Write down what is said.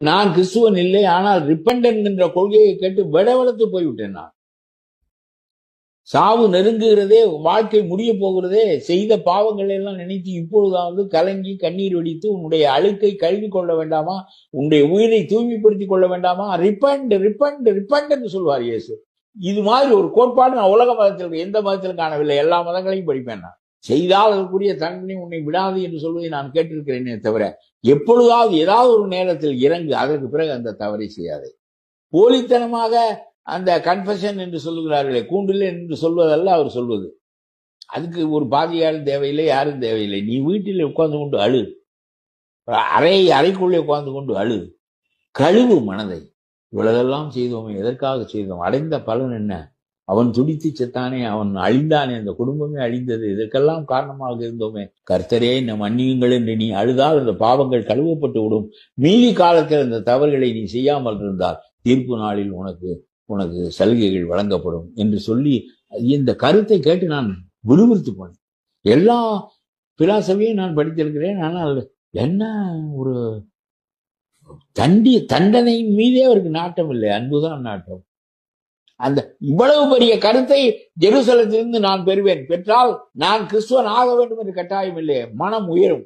நான் கிறிஸ்துவன் இல்லை ஆனால் ரிப்பண்ட் என்கின்ற கொள்கையை கேட்டு விடவளத்து போய்விட்டேன் நான். சாவு நெருங்குகிறதே வாழ்க்கை முடிய போகிறதே செய்த பாவங்களை எல்லாம் நினைத்து இப்பொழுதாவது கலங்கி கண்ணீர் வெடித்து உன்னுடைய அழுக்கை கழுவி கொள்ள வேண்டாமா? உன்னுடைய உயிரை தூய்மைப்படுத்திக் கொள்ள வேண்டாமா? ரிப்பண்ட் ரிப்பண்ட் ரிப்பண்ட் என்று சொல்வார் இயேசு. இது மாதிரி ஒரு கோட்பாடு நான் உலக மதத்தில் எந்த மதத்திலும் காணவில்லை. எல்லா மதங்களையும் படிப்பேன் நான். செய்தால் அதற்குரிய தண்டனை உன்னை விடாது என்று சொல்வதை நான் கேட்டிருக்கிறேனே தவிர எப்பொழுதாவது ஏதாவது ஒரு நேரத்தில் இறங்கு அதற்கு பிறகு அந்த தவறை செய்யாதே. போலித்தனமாக அந்த கன்ஃபெஷன் என்று சொல்லுகிறார்களே கூண்டில் என்று சொல்வதல்ல அவர் சொல்வது. அதுக்கு ஒரு பாதியாரும் தேவையில்லை யாரும் தேவையில்லை. நீ வீட்டில் உட்கார்ந்து கொண்டு அழு. அறை அறைக்குள்ளே உட்கார்ந்து கொண்டு அழு. கழுவு மனதை. இவ்வளவெல்லாம் செய்தோமே எதற்காக செய்தோம்? அடைந்த பலன் என்ன? அவன் துடித்து செத்தானே அவன் அழிந்தானே அந்த குடும்பமே அழிந்தது. இதற்கெல்லாம் காரணமாக இருந்தோமே. கர்த்தரே இந்த மன்னியுங்கள் என்று நீ அழுதால் அந்த பாவங்கள் கழுவப்பட்டு விடும். மீதி காலத்தில் அந்த தவறுகளை நீ செய்யாமல் இருந்தால் தீர்ப்பு நாளில் உனக்கு உனக்கு சலுகைகள் வழங்கப்படும் என்று சொல்லி இந்த கருத்தை கேட்டு நான் விறுவிறுத்து போனேன். எல்லா பிலாசபியும் நான் படித்திருக்கிறேன் ஆனால் என்ன ஒரு தண்டி தண்டனையின் மீதே அவருக்கு நாட்டம் இல்லை. அன்புதான் நாட்டம். அந்த இவ்வளவு பெரிய கருத்தை ஜெருசலத்திலிருந்து நான் பெறுவேன். பெற்றால் நான் கிறிஸ்துவன் ஆக வேண்டும் என்று கட்டாயம் இல்லை. மனம் உயரும்.